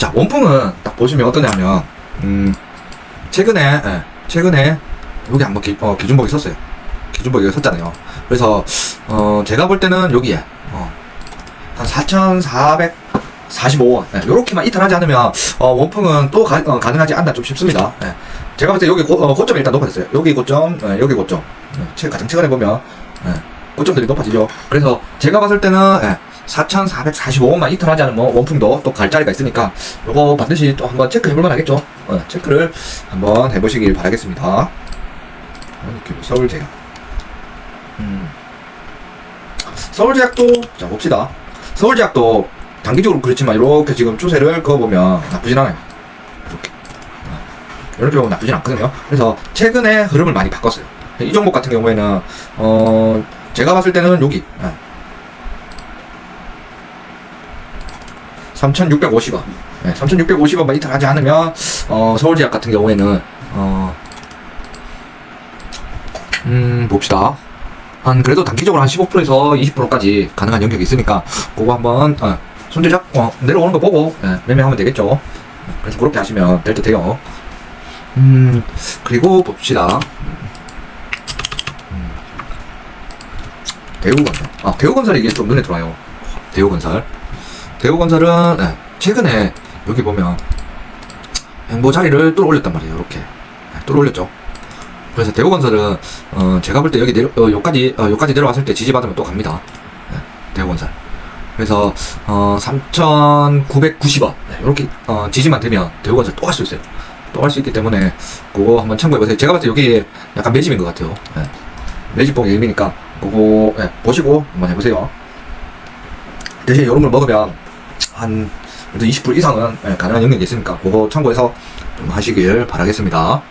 자, 원풍은 딱 보시면 어떠냐면, 음, 최근에, 예, 최근에, 여기 한번 기, 어, 기준복이 섰어요. 기준복이 여기 섰잖아요. 그래서, 어, 제가 볼 때는 여기에, 어, 한 4,445원. 예, 요렇게만 이탈하지 않으면, 어, 원풍은 또 가, 어, 가능하지 않나 좀 싶습니다. 예. 제가 볼 때 여기 고, 어, 고점이 일단 높아졌어요. 여기 고점, 예, 여기 고점. 예, 최, 가장 최근에 보면, 예, 고점들이 높아지죠. 그래서 제가 봤을 때는, 예, 4,445원만 이탈 하지 않으면 원풍도 또 갈 자리가 있으니까 요거 반드시 또 한번 체크해 볼만 하겠죠. 어, 체크를 한번 해보시길 바라겠습니다. 어, 이렇게 서울제약. 음. 서울제약도 자 봅시다. 서울제약도 단기적으로 그렇지만 이렇게 지금 추세를 그어보면 나쁘진 않아요. 이렇게 어, 이렇게 보면 나쁘진 않거든요. 그래서 최근에 흐름을 많이 바꿨어요. 이 종목 같은 경우에는 어 제가 봤을 때는 여기 예. 3,650원. 네, 3,650원 만 이탈 하지 않으면, 어, 서울제약 같은 경우에는, 어, 음, 봅시다. 한, 그래도 단기적으로 한 15%에서 20%까지 가능한 영역이 있으니까, 그거 한번, 어, 손질 잡, 어, 내려오는 거 보고, 예, 매매하면 되겠죠. 그래서 그렇게 하시면 될 듯 해요. 음, 그리고 봅시다. 음, 대우건설. 아, 대우건설이 이게 좀 눈에 들어와요. 대우건설. 대우건설은 네, 최근에 여기 보면 행보 자리를 또 올렸단 말이에요. 이렇게 네, 또 올렸죠. 그래서 대우건설은 어, 제가 볼 때 여기 내려 어, 여기까지 어, 여기까지 내려왔을 때 지지 받으면 또 갑니다. 네, 대우건설. 그래서 어, 3,990원 이렇게 어, 지지만 되면 대우건설 또할수 있어요. 또할수 있기 때문에 그거 한번 참고해 보세요. 제가 봤을 때 여기 약간 매집인 것 같아요. 네. 매집봉 예임이니까 그거 네, 보시고 한번 해보세요. 대신 이런 걸 먹으면 한 그래도 20% 이상은 예, 가능한 영역이 있으니까 그거 참고해서 좀 하시길 바라겠습니다.